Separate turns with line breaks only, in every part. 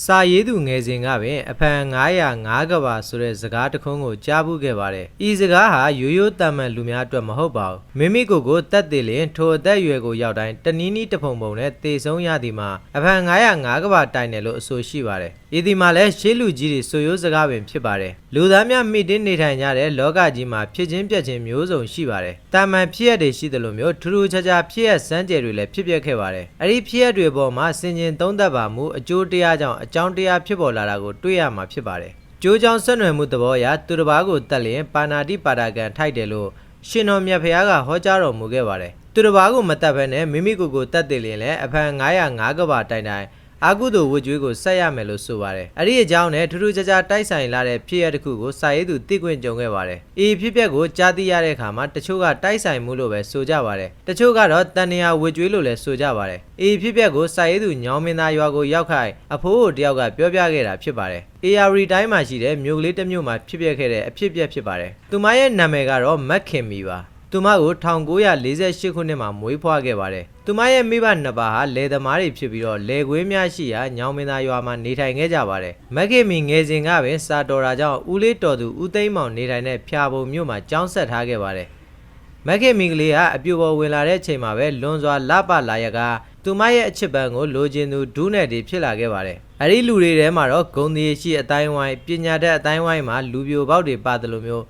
စာရေးသူငယ်စဉ်ကပင်အဖန်905ကဘာဆိုတဲ့စကားတစ်ခုံးကိုကြားဘူးခဲ့ပါတယ်။ဤစကားဟာရိုးရိုးတမ်းမှန်လူများအတွက်မဟုတ်ပါဘူး။မိမိကိုယ်ကိုတတ်သိလျင်ထိုအသက်အရွယ်ကိုရောက်တိုင်းတနည်းနည်းတစ်ပုံပုံနဲ့တေဆုံးရသည်မှာအဖန်905ကဘာတိုင်တယ်လို့အဆိုရှိပါတယ်။ဤဒီမှာလည်းရှေးလူကြီးတွေဆိုရိုးစကားပင်ဖြစ်ပါတယ်။ လူသားများမိတင်းနေထိုင်ကြတဲ့လောကကြီးမှာဖြစ်ချင်းပြက်ချင်းမျိုးစုံရှိပါတယ်။တာမန်ဖြစ်ရတွေရှိတယ်လို့မျိုးထူးထူးခြားခြားဖြစ်ရစမ်းကြယ်တွေလည်းဖြစ်ပျက်ခဲ့ပါတယ်။အဲ့ဒီဖြစ်ရတွေပေါ်မှာစင်ကျင်သုံးသပ်ပါမှုအကျိုးတရားကြောင့်အကြောင်းတရားဖြစ်ပေါ်လာတာကိုတွေ့ရမှာဖြစ်ပါတယ်။ကျိုးကြောင့်ဆက်နွယ်မှုသဘောအရသူတစ်ပါးကိုတတ်လျင်ပါဏာတိပါဒကံထိုက်တယ်လို့ရှင်တော်မြတ်ဖရာကဟောကြားတော်မူခဲ့ပါတယ်။သူတစ်ပါးကိုမတတ်ဘဲနဲ့မိမိကိုယ်ကိုတတ်တယ်လျင်လည်းအဖန်905ကဘာတိုင်တိုင် အာကုသိုလ်ဝတ်ကြွေးကိုဆက်ရမယ်လို့ဆိုပါတယ်။အဲ့ဒီအကြောင်းနဲ့ထူးထူးခြားခြားတိုက်ဆိုင်လာတဲ့ဖြစ်ရတစ်ခုကိုစာရေးသူသိခွင့်ကြုံခဲ့ပါတယ်။ဤဖြစ်ပျက်ကိုကြားသိရတဲ့အခါမှာတချို့ကတိုက်ဆိုင်မှုလို့ပဲဆိုကြပါတယ်။တချို့ကတော့တန်နေရဝတ်ကြွေးလို့လည်းဆိုကြပါတယ်။ဤဖြစ်ပျက်ကိုစာရေးသူညောင်မင်းသားရွာကိုရောက်ခိုက်အဖိုးတို့တယောက်ကပြောပြခဲ့တာဖြစ်ပါတယ်။ AR တိုင်းမှာရှိတဲ့မြို့ကလေးတစ်မြို့မှာဖြစ်ပျက်ခဲ့တဲ့အဖြစ်အပျက်ဖြစ်ပါတယ်။သူမရဲ့နာမည်ကတော့မက်ခင်မီပါ။ သူမကို1948ခုနှစ်မှာမွေးဖွားခဲ့ပါတယ်။သူမရဲ့မိဘနှစ်ပါးဟာလယ်သမားတွေဖြစ်ပြီးတော့လယ်ကွင်းများရှိရာညောင်မင်းသားရွာမှာနေထိုင်ခဲ့ကြပါတယ်။မက်ခင်မီငယ်စဉ်ကပင်စာတော်တာကြောင့်ဦးလေးတော်သူဦးသိန်းမောင်နေထိုင်တဲ့ဖျာပုံမြို့မှာကျောင်းဆက်ထားခဲ့ပါတယ်။မက်ခင်မီကလေးကအပြူပေါ်ဝင်လာတဲ့အချိန်မှာပဲလွန်စွာလပလာရကသူမရဲ့အချစ်ပန်းကိုလိုချင်သူဒူးနယ်တွေဖြစ်လာခဲ့ပါတယ်။အဲဒီလူတွေထဲမှာတော့ဂုံဒီရှိအတိုင်းဝိုင်းပညာတတ်အတိုင်းဝိုင်းမှာလူပြိုပေါက်တွေပါတယ်လို့မျိုး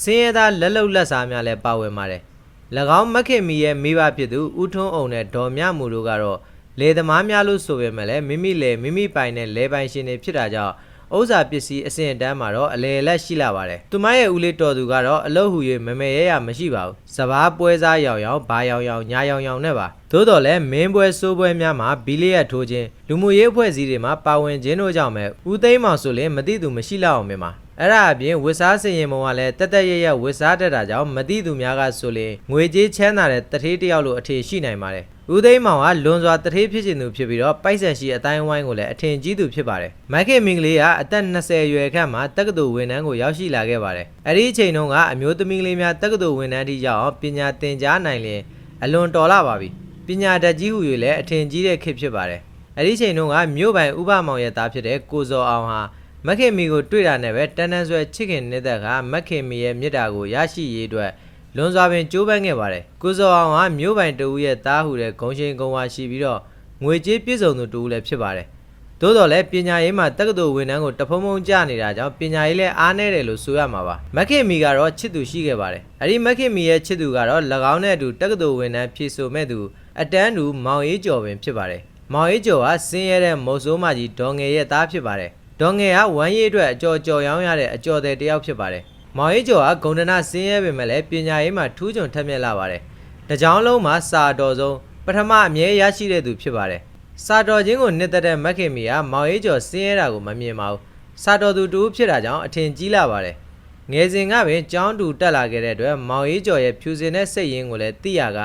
စင်းရဲသားလက်လုံလက်စားများလည်းပါဝင်ပါတယ်။၎င်းမက်ခင်မီရဲ့မိဘဖြစ်သူဦးထွန်းအောင်နဲ့ဒေါ်မြမူတို့ကတော့လေသမားများလို့ဆိုပေမဲ့လည်းမိမိလေမိမိပိုင်နဲ့လေပိုင်ရှင်တွေဖြစ်တာကြောင့်ဥစ္စာပစ္စည်းအစဉ်အတန်းမှာတော့အလေလက်ရှိလာပါတယ်။သူမရဲ့ဦးလေးတော်သူကတော့အလုတ်ဟူ၍မမေရဲရမရှိပါဘူး။စဘာပွဲစားရောင်ရောင်ဘာရောင်ရောင်ညာရောင်ရောင်နဲ့ပါ။သို့တော်လည်းမင်းပွဲစိုးပွဲများမှာဘီလီယက်ထိုးခြင်းလူမှုရေးအဖွဲ့အစည်းတွေမှာပါဝင်ခြင်းတို့ကြောင့်ပဲဦးသိန်းမောင်ဆိုရင်မသိသူမရှိလောက်အောင်မြင်ပါ။ အဲ့ဒါအပြင်ဝစ်စားစင်ရင်ဘုံကလည်းတက်တက်ရရဝစ်စားတက်တာကြောင့်မသိသူများကဆိုရင်ငွေကြေးချမ်းသာတဲ့တထေးတစ်ယောက်လိုအထင်ရှိနိုင်ပါတယ်။ဦးသိန်းမောင်ကလွန်စွာတထေးဖြစ်ခြင်းသူဖြစ်ပြီးတော့ပိုက်ဆက်ရှိအတိုင်းဝိုင်းကိုလည်းအထင်ကြီးသူဖြစ်ပါတယ်။မိုက်ခင်မင်္ဂလေးကအသက်20အရွယ်ခန့်မှာတက္ကသိုလ်ဝန်ထမ်းကိုရောက်ရှိလာခဲ့ပါတယ်။အဲ့ဒီအချိန်တုန်းကအမျိုးသမီးကလေးများတက္ကသိုလ်ဝန်ထမ်းထိရောက်အောင်ပညာသင်ကြားနိုင်လျင်အလွန်တော်လာပါပြီ။ပညာတတ်ကြီးဟူ၍လည်းအထင်ကြီးတဲ့ခေတ်ဖြစ်ပါတယ်။အဲ့ဒီအချိန်တုန်းကမြို့ပိုင်ဥပမောင်ရဲ့သားဖြစ်တဲ့ကိုဇော်အောင်ဟာ မက်ခင်မီကိုတွေ့တာနဲ့ပဲတန်းတန်းဆွဲချစ်ခင်နေသက်ကမက်ခင်မီရဲ့မြစ်တာကိုရရှိရေးအတွက်လွန်စွာပင်ကြိုးပမ်းခဲ့ပါတယ်။ကိုဇော်အောင်ကမြို့ပိုင်တဦးရဲ့သားဟူတဲ့ဂုံရှင်ဂုံဝါရှိပြီးတော့ငွေကြေးပြည့်စုံသူတဦးလည်းဖြစ်ပါတယ်။သို့တော်လည်းပညာရေးမှာတက္ကသိုလ်ဝန်ထမ်းကိုတဖုံဖုံကြနေတာကြောင့်ပညာရေးလည်းအားနည်းတယ်လို့ဆိုရမှာပါ။မက်ခင်မီကတော့ချစ်သူရှိခဲ့ပါတယ်။အဲဒီမက်ခင်မီရဲ့ချစ်သူကတော့၎င်းနဲ့အတူတက္ကသိုလ်ဝန်ထမ်းဖြည့်ဆိုမဲ့သူအတန်းတူမောင်အေးကျော်ပင်ဖြစ်ပါတယ်။မောင်အေးကျော်ကစင်းရဲတဲ့မုတ်ဆိုးမကြီးဒေါ်ငယ်ရဲ့သားဖြစ်ပါတယ်။ ဒေါ်ငယ်ကဝမ်းရေးအတွက်အကျော်ကြော်ရောင်းရတဲ့အကျော်တဲ့တယောက်ဖြစ်ပါတယ်။မောင်အေးကျော်ကဂုံဒနာစင်းရဲပေမဲ့လည်းပညာရေးမှာထူးချွန်ထက်မြက်လာပါတယ်။တကြောင်လုံးမှာစာတော်ဆုံးပထမအမြဲရရှိတဲ့သူဖြစ်ပါတယ်။စာတော်ချင်းကိုနှစ်သက်တဲ့မက်ခင်မီကမောင်အေးကျော်စင်းရဲတာကိုမမြင်ပါဘူး။စာတော်သူတူဖြစ်တာကြောင့်အထင်ကြီးလာပါတယ်။ငယ်စဉ်ကပင်ကျောင်းတူတက်လာခဲ့တဲ့အတွက်မောင်အေးကျော်ရဲ့ဖြူစင်တဲ့စိတ်ရင်းကိုလည်းသိရက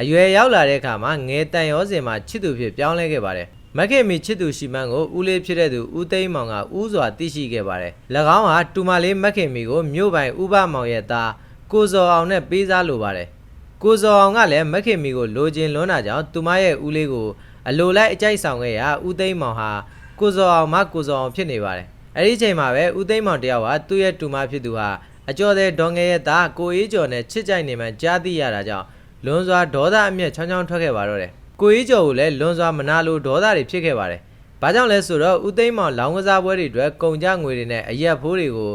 အရွယ်ရောက်လာတဲ့အခါမှာငယ်တန်ရောစင်မှာချစ်သူဖြစ်ပြောင်းလဲခဲ့ပါတယ်။ မက်ခင်မီချစ်သူရှိမန်းကိုဦးလေးဖြစ်တဲ့သူဦးသိန်းမောင်ကဦးစွာသိရှိခဲ့ပါတယ်။၎င်းဟာတူမလေးမက်ခင်မီကိုမြို့ပိုင်ဥပမောင်ရဲ့သားကိုဇော်အောင်နဲ့ပေးစားလိုပါတယ်။ကိုဇော်အောင်ကလည်းမက်ခင်မီကိုလိုချင်လွန်းတာကြောင့်သူမရဲ့ဦးလေးကိုအလိုလိုက်အကြိုက်ဆောင်ခဲ့ရာဦးသိန်းမောင်ဟာကိုဇော်အောင်မှကိုဇော်အောင်ဖြစ်နေပါတယ်။အဲဒီအချိန်မှာပဲဦးသိန်းမောင်တယောက်ကသူ့ရဲ့တူမဖြစ်သူဟာအကျော်တဲ့ဒေါငယ်ရဲ့သားကိုအေးကျော်နဲ့ချစ်ကြိုက်နေမှကြားသိရတာကြောင့်လွန်စွာဒေါသအမျက်ချောင်းချောင်းထွက်ခဲ့ပါတော့တယ်။ ကိုအေးကျော်ကိုလည်းလွန်စွာမနာလိုဒေါသတွေဖြစ်ခဲ့ပါတယ်။ဘာကြောင့်လဲဆိုတော့ဦးသိန်းမောင်လောင်းကစားပွဲတွေအတွက်ကုန်ကြငွေတွေနဲ့အရက်ဖိုးတွေကို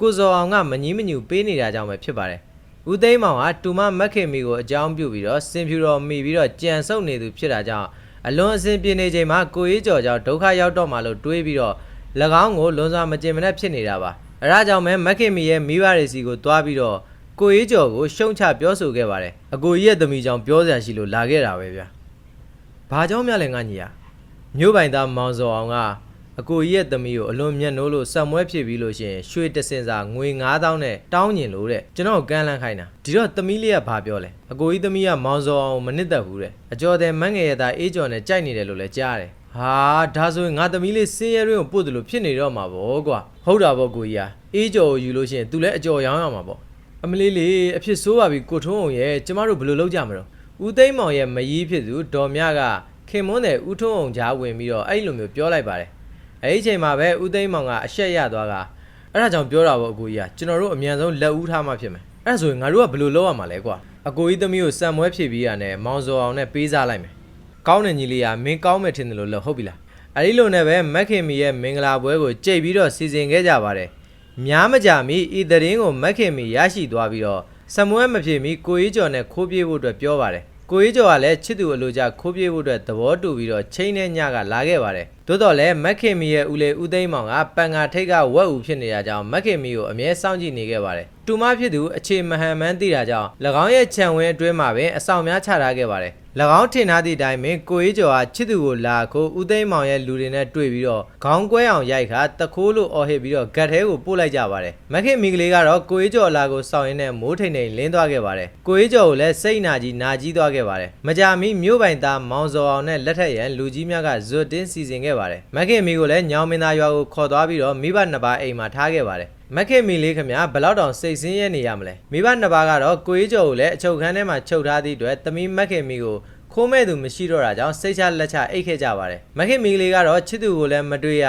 ကိုဇော်အောင်ကမငီးမညူပေးနေတာကြောင့်ပဲဖြစ်ပါတယ်။ဦးသိန်းမောင်ကတူမမက်ခင်မီကိုအကြောင်းပြုပြီးတော့စင်ဖြူတော်မိပြီးတော့ကြံဆုပ်နေသူဖြစ်တာကြောင့်အလွန်အစင်ပြေနေချိန်မှာကိုအေးကျော်ကြောင့်ဒုက္ခရောက်တော့မှလို့တွေးပြီးတော့၎င်းကိုလွန်စွာမကျင်မနဲ့ဖြစ်နေတာပါ။အဲဒါကြောင့်ပဲမက်ခင်မီရဲ့မိဘတွေစီကိုတွားပြီးတော့ကိုအေးကျော်ကိုရှုံချပြောဆိုခဲ့ပါတယ်။အကိုကြီးရဲ့သမီးကြောင့်ပြောစရာရှိလို့လာခဲ့တာပဲဗျာ။ ဘာကြောင့်များလဲငါညီယာမြို့ပိုင်သားမောင်စောအောင်ကအကိုကြီးရဲ့သမီးကိုအလွန်မျက်နှိုးလို့စံမွဲဖြစ်ပြီးလို့ရှိရင်ရွှေတစင်စာငွေ9000နဲ့တောင်းညင်လို့တဲ့ကျွန်တော်ကမ်းလှမ်းခိုင်းတာဒီတော့သမီးလေးကဘာပြောလဲအကိုကြီးသမီးကမောင်စောအောင်မနစ်သက်ဘူးတဲ့အကျော်တဲ့မန်းငယ်ရသားအေးကျော်နဲ့ကြိုက်နေတယ်လို့လည်းကြားတယ်ဟာဒါဆိုရင်ငါသမီးလေးစင်းရဲတွင်းကိုပို့တယ်လို့ဖြစ်နေတော့မှာပေါ့ကွာဟုတ်တာပေါ့ကိုကြီးကအေးကျော်ကိုယူလို့ရှိရင် तू လည်းအကျော်ရောင်းရမှာပေါ့အမလေးလေးအဖြစ်ဆိုးပါပြီကိုထုံးအောင်ရဲ့ကျမတို့ဘယ်လိုလုပ်ကြမလို့ ဦးသိန်းမောင်ရဲ့မယီးဖြစ်သူဒေါ်မြကခင်မွန်းတဲ့ဦးထုံးအောင်ကြားဝင်ပြီးတော့အဲ့လိုမျိုးပြောလိုက်ပါတယ်အဲဒီအချိန်မှာပဲဦးသိန်းမောင်ကအရှက်ရသွားကအဲ့ဒါကြောင့်ပြောတာပေါ့အကိုကြီးကကျွန်တော်တို့အမြန်ဆုံးလက်ဦးထားမှဖြစ်မယ်အဲ့ဒါဆိုရင်ငါတို့ကဘယ်လိုလုပ်ရမှာလဲကွာအကိုကြီးသမီးကိုစံမွဲဖြည့်ပြီးရတယ်မောင်စောအောင်နဲ့ပေးစားလိုက်မယ်ကောင်းတယ်ညီလေးကမင်းကောင်းမယ်ထင်တယ်လို့လို့ဟုတ်ပြီလားအဲ့ဒီလိုနဲ့ပဲမက်ခင်မီရဲ့မင်္ဂလာပွဲကိုကြိတ်ပြီးတော့စီစဉ်ခဲ့ကြပါတယ်များမကြမီဤသတင်းကိုမက်ခင်မီရရှိသွားပြီးတော့ စမွဲမဖြည့်မီကိုကြီးကျော်နဲ့ခိုးပြေးဖို့အတွက်ပြောပါတယ်ကိုကြီးကျော်ကလည်းချစ်သူအလိုကြခိုးပြေးဖို့အတွက်သဘောတူပြီးတော့ချိန်နဲ့ညကလာခဲ့ပါတယ်။သို့တော်လည်းမက်ခင်မီရဲ့ဦးလေဦးသိန်းမောင်ကပန်ငါထိတ်ကဝက်ဦးဖြစ်နေတာကြောင့်မက်ခင်မီကိုအမြဲစောင့်ကြည့်နေခဲ့ပါတယ်။တူမဖြစ်သူအခြေမဟန်မှန်းသိတာကြောင့်၎င်းရဲ့ခြံဝင်းအတွင်းမှာပင်အဆောင်များချထားခဲ့ပါတယ်။၎ င်းထင်ထားသည့်အတိုင်းပင်ကိုကြီးကျော်ကချစ်သူကိုလာခိုးဦးသိန်းမောင်ရဲ့လူတွေနဲ့တွေ့ပြီးတော့ခေါင်းကွဲအောင်ရိုက်ခါတခိုးလို့အော်ဟစ်ပြီးတော့ဂတ်ထဲကိုပို့လိုက်ကြပါတယ်။မက်ခင်မီကလေးကတော့ကိုကြီးကျော်အလာကိုစောင့်ရင်းနဲ့မိုးထိန်ထိန်လင်းသွားခဲ့ပါတယ်။ကိုကြီးကျော်ကိုလည်းစိတ်နာကြီးနာကြီးသွားခဲ့ပါတယ်။မကြမီမြို့ပိုင်သားမောင်စောအောင်နဲ့လက်ထက်ရန်လူကြီးများကဇွတ်တင်းစီစဉ်ခဲ့ပါတယ်။မက်ခင်မီကိုလည်းညောင်မင်းသားရွာကိုခေါ်သွားပြီးတော့မိဘနှစ်ပါးအိမ်မှာထားခဲ့ပါတယ်။ မက်ခင်မီလေးခမဘယ်လောက်တောင်စိတ်ဆင်းရဲနေရမလဲမိဘနှစ်ပါးကတော့ကိုကြီးကျော်ကိုလည်းအချုပ်ခန်းထဲမှာချုပ်ထားသည့်အတွက်သမီးမက်ခင်မီကိုခိုးမဲ့သူမရှိတော့တာကြောင့်စိတ်ချလက်ချအိတ်ခဲ့ကြပါတယ်မက်ခင်မီလေးကတော့ချစ်သူကိုလည်းမတွေ့ရ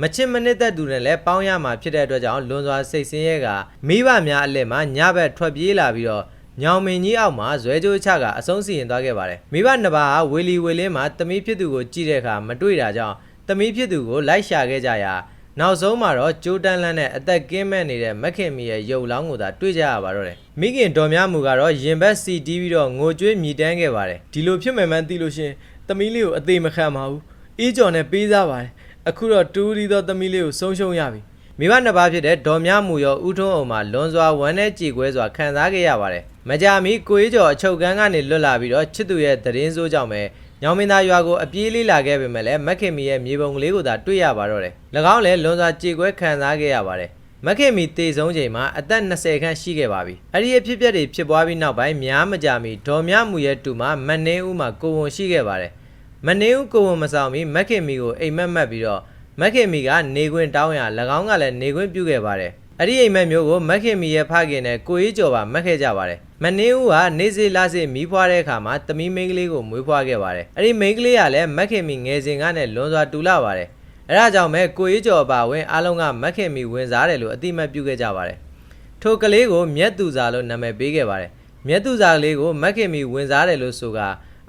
မချစ်မနစ်သက်သူနဲ့လည်းပေါင်းရမှာဖြစ်တဲ့အတွက်ကြောင့်လွန်စွာစိတ်ဆင်းရဲကမိဘများအလက်မှာညဘက်ထွက်ပြေးလာပြီးတော့ညောင်မင်းကြီးအောက်မှာဇွဲကြိုးချကအဆုံးစီရင်သွားခဲ့ပါတယ်မိဘနှစ်ပါးကဝေလီဝေလင်းမှာတမီးဖြစ်သူကိုကြည့်တဲ့အခါမတွေ့တာကြောင့်တမီးဖြစ်သူကိုလိုက်ရှာခဲ့ကြရာ နောက်ဆုံးမှာတော့ကြိုးတန်းလန်းနဲ့အသက်ကင်းမဲ့နေတဲ့မက်ခင်မီရဲ့ရုပ်လောင်းကိုသာတွေ့ကြရပါတော့တယ်မိခင်တော်များမူကတော့ရင်ဘတ်စီတီးပြီးတော့ငိုကြွေးမြည်တမ်းခဲ့ပါတယ်ဒီလိုဖြစ်မှန်မှန်သိလို့ရှရင်တမီးလေးကိုအသေးမခံပါဘူးအေးကြော်နဲ့ပေးစားပါတယ်အခုတော့တူးရီသောတမီးလေးကိုဆုံးရှုံးရပြီမိဘနှစ်ပါးဖြစ်တဲ့ဒေါ်မြမူရောဦးထွန်းအောင်မှာလွန်စွာဝမ်းနဲ့ကြည်ကွဲစွာခံစားခဲ့ရပါတယ်မကြမီကိုရေးကျော်အချုပ်ကန်းကနေလွတ်လာပြီးတော့ချစ်သူရဲ့သတင်းစိုးကြောင့်ပဲ ညောင်မင်းသားရွာကိုအပြေးလေးလာခဲ့ပေမဲ့လည်းမက်ခင်မီရဲ့မြေပုံကလေးကိုသာတွေ့ရပါတော့တယ်၎င်းလည်းလွန်စွာကြည်ကွဲခံစားခဲ့ရပါတယ်မက်ခင်မီတေဆုံးချိန်မှာအသက်20ခန့်ရှိခဲ့ပါပြီ။အဲ့ဒီအဖြစ်အပျက်တွေဖြစ်ပွားပြီးနောက်ပိုင်းများမကြာမီဒေါ်မြမူရဲ့တူမှာမနှင်းဦးမှာကိုဝန်ရှိခဲ့ပါတယ်။မနှင်းဦးကိုဝန်မဆောင်မီမက်ခင်မီကိုအိမ်မက်မက်ပြီးတော့မက်ခင်မီကနေခွင့်တောင်းရ၎င်းကလည်းနေခွင့်ပြုခဲ့ပါတယ်။အဲ့ဒီအိမ်မက်မျိုးကိုမက်ခင်မီရဲ့ဖခင်နဲ့ကိုကြီးကျော်ပါမက်ခဲ့ကြပါတယ်။ မနှင်းဦးကနေစေလာစေမီးဖွားတဲ့အခါမှာတမီးမိန်းကလေးကိုမွေးဖွားခဲ့ပါတယ်။အဲ့ဒီမိန်းကလေးကလည်းမက်ခင်မီငယ်စဉ်ကနဲ့လွန်စွာတူလာပါတယ်။အဲဒါကြောင့်ပဲကိုကြီးကျော်ပါဝင်အားလုံးကမက်ခင်မီဝင်စားတယ်လို့အတိအမှတ်ပြုခဲ့ကြပါတယ်။ထိုကလေးကိုမြက်သူစာလို့နာမည်ပေးခဲ့ပါတယ်။မြက်သူစာကလေးကိုမက်ခင်မီဝင်စားတယ်လို့ဆိုက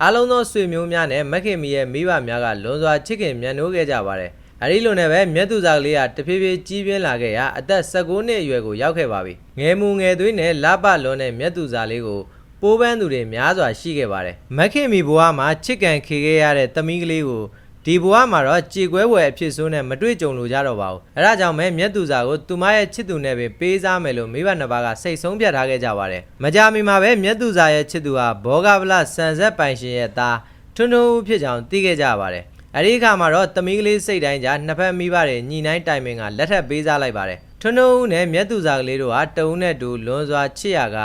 အားလုံးသောဆွေမျိုးများနဲ့မက်ခင်မီရဲ့မိဘများကလွန်စွာချစ်ခင်မြတ်နိုးခဲ့ကြပါတယ်။ အဲဒီလိုနဲ့ပဲမြတ်သူစာကလေးကတဖြည်းဖြည်းကြီးပြင်းလာခဲ့ရာအသက်16နှစ်အရွယ်ကိုရောက်ခဲ့ပါပြီ။ငယ်မူငယ်သွေးနဲ့လပလွန်တဲ့မြတ်သူစာလေးကိုပိုးပန်းသူတွေများစွာရှိခဲ့ပါတယ်။မက်ခင်မီဘဝမှာချစ်ကန်ခေခဲ့ရတဲ့သမီးကလေးကိုဒီဘဝမှာတော့ကြေကွဲဝယ်အဖြစ်ဆိုးနဲ့မတွေ့ကြုံလို့ကြတော့ပါဘူး။အဲဒါကြောင့်ပဲမြတ်သူစာကိုသူမရဲ့ချစ်သူနဲ့ပဲပေးစားမယ်လို့မိဘနှစ်ပါးကစိတ်ဆုံးဖြတ်ထားခဲ့ကြပါတယ်။မကြာမီမှာပဲမြတ်သူစာရဲ့ချစ်သူဟာဘောဂဗလဆန်ဆက်ပိုင်ရှင်ရဲ့သားထွန်းထွန်းဦးဖြစ်ကြောင်းသိခဲ့ကြပါတယ်။ အဲဒီအခါမှာတော့သမီးကလေးစိတ်တိုင်းကြားနှစ်ဖက်မိဘတွေညီနိုင်တိုင်ပင်ကလက်ထပ်ပေးစားလိုက်ပါတယ်။ထွန်းထွန်းဦးနဲ့မြတ်သူစာကလေးတို့ဟာတဦးနဲ့တူလွန်စွာချစ်ရက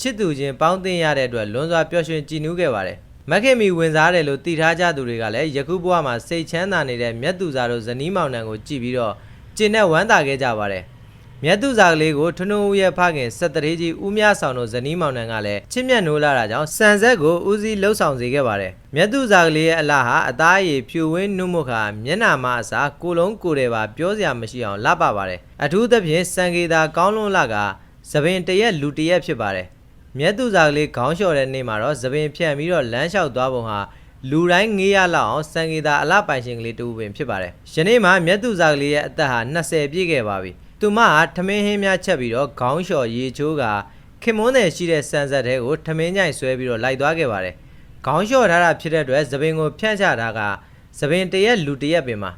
ချစ်သူချင်းပေါင်းသင်းရတဲ့အတွက်လွန်စွာပျော်ရွှင်ကြည်နူးခဲ့ပါတယ်။မက်ခင်မီဝင်စားတယ်လို့တည်ထားကြသူတွေကလည်းယခုဘဝမှာစိတ်ချမ်းသာနေတဲ့မြတ်သူစာတို့ဇနီးမောင်နှံကိုကြည့်ပြီးတော့ကျင့်နဲ့ဝမ်းသာခဲ့ကြပါတယ်။ မြတ်သူစာကလေးကိုထွန်းထွန်းဦးရဲ့ဖခင်စက်တရေကြီးဦးမြဆောင်တို့ဇနီးမောင်နှံကလည်းချစ်မြတ်နိုးလာတာကြောင့်စံဆက်ကိုဦးစီးလှုပ်ဆောင်စေခဲ့ပါတယ်။မြတ်သူစာကလေးရဲ့အလားဟာအသားအရည်ဖြူဝင်းနှုတ်မခါမျက်နာမအစားကိုလုံးကိုယ်တယ်ပါပြောစရာမရှိအောင်လှပပါတယ်။အထူးသဖြင့်စံကေတာကောင်းလွန်းလာကသပင်တရက်လူတရက်ဖြစ်ပါတယ်။မြတ်သူစာကလေးခေါင်းလျှော်တဲ့နေ့မှာတော့သပင်ဖြန့်ပြီးတော့လမ်းလျှောက်သွားပုံဟာလူတိုင်းငေးရလောက်အောင်စံကေတာအလှပိုင်ရှင်ကလေးတူပင်ဖြစ်ပါတယ်။ယနေ့မှာမြတ်သူစာကလေးရဲ့အသက်ဟာ20ပြည့်ခဲ့ပါပြီ။ သူမဟာထမင်းဟင်းများချက်ပြီးတော့ခေါင်းလျှော်ရေချိုးကခင်မွန်းတယ်ရှိတဲ့ဆန်ဆက်တဲ့ကိုထမင်းညိုင်ဆွဲပြီးတော့လိုက်သွားခဲ့ပါတယ်။ခေါင်းလျှော်ထားတာဖြစ်တဲ့အတွက်သပင်ကိုဖြန့်ချတာကသပင်တရက်လူတရက်ပင်မှာ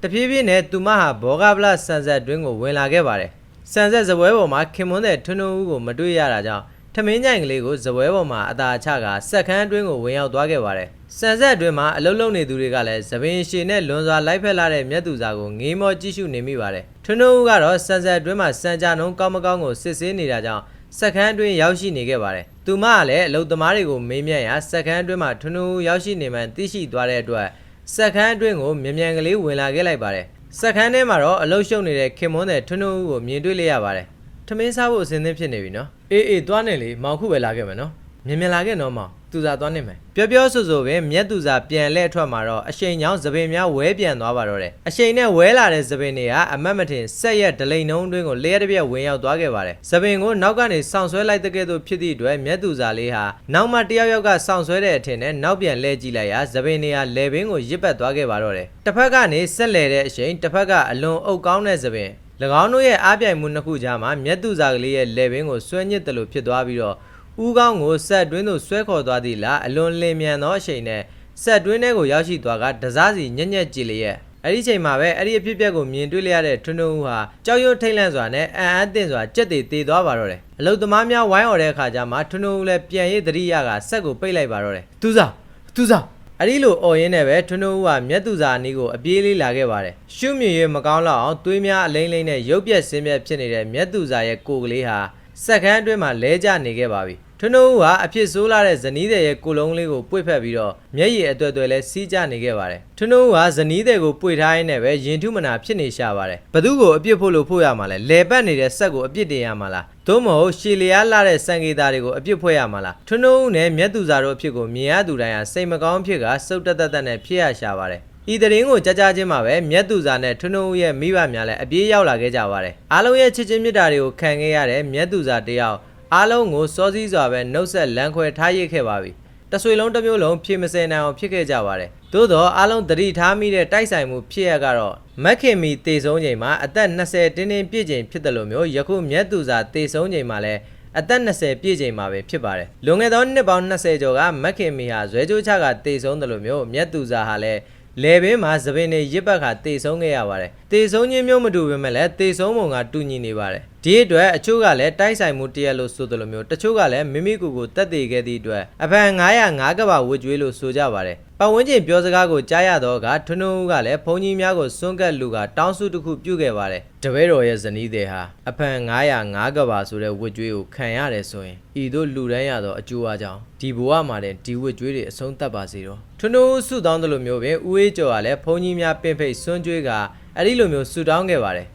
တဖြည်းဖြည်းနဲ့သူမဟာဘောဂဗလဆန်ဆက်တွင်းကိုဝင်လာခဲ့ပါတယ်။ဆန်ဆက်ဇပွဲပေါ်မှာခင်မွန်းတဲ့ထွန်းထွန်းဦးကိုမတွေ့ရတာကြောင့် ထမင်းကြိုင်ကလေးကိုဇပွဲပေါ်မှာအသာချကစက်ခန်းအတွင်းကိုဝင်ရောက်သွားခဲ့ပါတယ်။စံဆက်အတွင်းမှာအလုလုံနေသူတွေကလည်းသပင်ရှည်နဲ့လွန်စွာလိုက်ဖက်လာတဲ့မြတ်သူစာကိုငေးမောကြည့်ရှုနေမိပါတယ်။ထွန်းထွန်းဦးကတော့စံဆက်အတွင်းမှာစံကြနှုံကောင်းမကောင်းကိုစစ်ဆေးနေတာကြောင့်စက်ခန်းအတွင်းရောက်ရှိနေခဲ့ပါတယ်။သူမကလည်းအလုသမားတွေကိုမေးမြန်းရာစက်ခန်းအတွင်းမှာထွန်းထွန်းဦးရောက်ရှိနေမှန်းသိရှိသွားတဲ့အတွက်စက်ခန်းအတွင်းကိုမြန်မြန်ကလေးဝင်လာခဲ့လိုက်ပါတယ်။စက်ခန်းထဲမှာတော့အလုရှုံနေတဲ့ခင်မွန်းတဲ့ထွန်းထွန်းဦးကိုမြင်တွေ့လိုက်ရပါတယ်။ ထမင်းစားဖို့အစဉ်သင့်ဖြစ်နေပြီနော်။အေးအေးသွားနေလေမောင်ခုပဲလာခဲ့မယ်နော်။မြန်မြန်လာခဲ့နော်မောင်။ तू သူစားသွားနေမယ်ပြောပြောဆိုဆိုပင်မြက်သူစားပြန်လဲအထွက်မှာတော့အရှိန်ချောင်းသပင်များဝဲပြန်သွားပါတော့တယ်အရှိန်နဲ့ဝဲလာတဲ့သပင်တွေကအမတ်မထင်ဆက်ရက်ဒလိန်နှုံးတွင်းကိုလျှက်တစ်ပြက်ဝင်ရောက်သွားခဲ့ပါတယ်သပင်ကိုနောက်ကနေစောင့်ဆွဲလိုက်တဲ့ကဲ့သို့ဖြစ်သည့်အတွက်မြက်သူစားလေးဟာနောက်မှတယောက်ယောက်ကစောင့်ဆွဲတဲ့အထင်နဲ့နောက်ပြန်လဲကြည့်လိုက်ရာသပင်တွေကလေပင်ကိုရစ်ပတ်သွားခဲ့ပါတော့တယ်တစ်ဖက်ကနေဆက်လဲတဲ့အရှိန်တစ်ဖက်ကအလွန်အုပ်ကောင်းတဲ့သပင်၎ င်းတို့ရဲ့အားပြိုင်မှုနှစ်ခုကြားမှာမြက်သူစားကလေးရဲ့လေပင်ကိုဆွဲညစ်တယ်လို့ဖြစ်သွားပြီးတော့ဦးကောင်းကိုဆက်တွင်းသို့ဆွဲခေါ်သွားသည့်လားအလွန်လင်မြန်သောအချိန်နဲ့ဆက်တွင်းထဲကိုရောက်ရှိသွားကတစားစီညက်ညက်ကြည်လျက်အဲ့ဒီချိန်မှာပဲအဲ့ဒီအဖြစ်အပျက်ကိုမြင်တွေ့လျရတဲ့ထွန်းထွန်းဦးဟာကြောက်ရွံ့ထိတ်လန့်စွာနဲ့အံ့အားသင့်စွာကြက်တေတေသွားပါတော့တယ်အလုသမားများဝိုင်းអော်တဲ့အခါကျမှထွန်းထွန်းဦးလည်းပြန်ရည်တတိယကဆက်ကိုပိတ်လိုက်ပါတော့တယ်သူစားသူစား အဲ့ဒီလိုអော်ရင်းနဲ့ပဲထွန်းထွန်းဦးကမြက်သူစာအနီးကိုအပြေးလေးလာခဲ့ပါတယ်ရှုမြင်ရမကောင်းတော့အောင်သွေးများအလိမ့်လိမ့်နဲ့ရုပ်ပြက်ဆင်းပြက်ဖြစ်နေတဲ့မြက်သူစာရဲ့ကိုယ်ကလေးဟာစက္ကန့်အတွင်းမှာလဲကျနေခဲ့ပါပြီ ထွန်းထွန်းဦးကအဖြစ်ဆိုးလာတဲ့ဇနီးတဲ့ရဲ့ကိုယ်လုံးလေးကိုပွေ့ဖက်ပြီးတော့မျက်ရည်အသွက်သွယ်လဲစီးကျနေခဲ့ပါတယ်ထွန်းထွန်းဦးကဇနီးတဲ့ကိုပွေ့ထားရင်းနဲ့ပဲရင်ထုမနာဖြစ်နေရှာပါတယ်ဘသူကိုအပြစ်ဖို့လို့ဖို့ရမှာလဲလဲပတ်နေတဲ့ဆက်ကိုအပြစ်တင်ရမှာလားသို့မဟုတ်ရှီလျားလာတဲ့စံကေတာတွေကိုအပြစ်ဖွဲ့ရမှာလားထွန်းထွန်းဦးနဲ့မြက်သူစာတို့အဖြစ်ကိုမြင်ရသူတိုင်းဟာစိတ်မကောင်းဖြစ်ကစုတ်တက်တက်တက်နဲ့ဖြစ်ရရှာပါတယ်ဤတရင်ကိုကြားကြားချင်းမှာပဲမြက်သူစာနဲ့ထွန်းထွန်းဦးရဲ့မိဘများလည်းအပြေးရောက်လာခဲ့ကြပါတယ်အားလုံးရဲ့ချစ်ချင်းမြတ်တာတွေကိုခံခဲ့ရတဲ့မြက်သူစာတယောက် အားလုံးကိုစောစည်းစွာပဲနှုတ်ဆက်လမ်းခွဲထားရစ်ခဲ့ပါပြီတဆွေလုံးတစ်မျိုးလုံးဖြည့်မစဲနိုင်အောင်ဖြစ်ခဲ့ကြပါတယ်သို့တော့အားလုံးသတိထားမိတဲ့တိုက်ဆိုင်မှုဖြစ်ရကတော့မက်ခင်မီတေဆုံးချိန်မှာအသက်20တင်းတင်းပြည့်ချိန်ဖြစ်တယ်လို့မျိုးယခုမြက်သူစာတေဆုံးချိန်မှာလည်းအသက်20ပြည့်ချိန်မှာပဲဖြစ်ပါတယ်လွန်ခဲ့သောနှစ်ပေါင်း20ကျော်ကမက်ခင်မီဟာဇွဲကြိုးချကတေဆုံးတယ်လို့မျိုးမြက်သူစာဟာလည်း လေဘင်းမှာသပင်တွေရစ်ပတ်ခါတေဆုံးခဲ့ရပါတယ်တေဆုံးခြင်းမျိုးမတူပေမဲ့လည်းတေဆုံးပုံကတူညီနေပါတယ်ဒီအတွက်အချို့ကလည်းတိုက်ဆိုင်မှုတရက်လို့ဆိုတယ်လို့မျိုးတချို့ကလည်းမိမိကိုယ်ကိုတက်သေးခဲ့သည့်အတွက်အဖန်905ကဘာဝတ်ကြွေးလို့ဆိုကြပါတယ် ပတ်ဝန်းကျင်ပြောစကားကိုကြားရတော့ကထွန်းထွန်းဦးကလည်းဘုံကြီးများကိုစွန့်ကပ်လူကတောင်းစုတစ်ခုပြုခဲ့ပါတယ်တပည့်တော်ရဲ့ဇနီးတဲ့ဟာအဖန်905ကဘာဆိုတဲ့ဝတ်ကြွေးကိုခံရတယ်ဆိုရင်ဤတို့လူတန်းရသောအကျိုးအကြောင်းဒီဘဝမှာတဲ့ဒီဝတ်ကြွေးတွေအဆုံးသတ်ပါစေတော့ထွန်းထွန်းဦးဆုတောင်းတယ်လို့မျိုးပင်ဦးအေးကျော်ကလည်းဘုံကြီးများပင်ဖိတ်စွန့်ကြွေးကအဲ့ဒီလိုမျိုးဆုတောင်းခဲ့ပါတယ်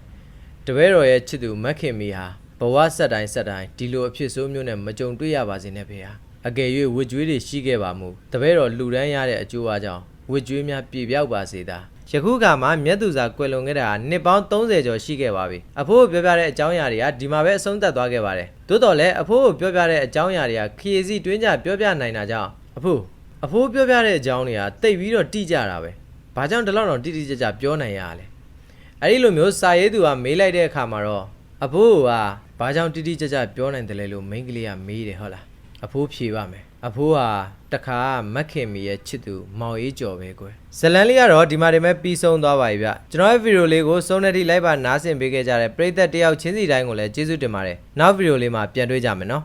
တပည့်တော်ရဲ့ချစ်သူမက်ခင်မီဟာဘဝဆက်တိုင်းဆက်တိုင်းဒီလိုအဖြစ်ဆိုးမျိုးနဲ့မကြုံတွေ့ရပါစေနဲ့ဖေဟာ အကယ်၍ဝစ်ကြွေးတွေရှိခဲ့ပါမူတပည့်တော်လှူဒန်းရတဲ့အကျိုးအကြောင်းဝစ်ကြွေးများပြပြောက်ပါစေသာယခုကမှမြတ်သူစာကွယ်လွန်ခဲ့တာနှစ်ပေါင်း30ကျော်ရှိခဲ့ပါပြီအဖိုးကိုပြောပြတဲ့အကြောင်းအရာတွေကဒီမှာပဲအဆုံးသတ်သွားခဲ့ပါတယ်သို့တော်လည်းအဖိုးကိုပြောပြတဲ့အကြောင်းအရာတွေကခရီးစီတွင်းကြပြောပြနိုင်တာကြောင့်အဖိုးအဖိုးပြောပြတဲ့အကြောင်းတွေကတိတ်ပြီးတော့တိကျတာပဲဘာကြောင့်ဒီလောက်တော့တိတိကျကျပြောနိုင်ရလဲအဲ့ဒီလိုမျိုးစာရေးသူကမေးလိုက်တဲ့အခါမှာတော့အဖိုးကဘာကြောင့်တိတိကျကျပြောနိုင်တယ်လဲလို့မိန်းကလေးကမေးတယ်ဟုတ်လား အဖိုးဖြေပါမယ်အဖိုးဟာတခါမက်ခင်မီရဲ့ချစ်သူမောင်ရေးကျော်ပဲကွယ်ဇလန်လေးကတော့ဒီမှာတည်းမဲ့ပြီးဆုံးသွားပါပြီဗျကျွန်တော်ရဲ့ဗီဒီယိုလေးကိုစုံတဲ့ထိလိုက်ပါနားဆင်ပေးခဲ့ကြတဲ့ပရိသတ်တယောက်ချင်းစီတိုင်းကိုလည်းကျေးဇူးတင်ပါတယ်နောက်ဗီဒီယိုလေးမှာပြန်တွေ့ကြမယ်နော်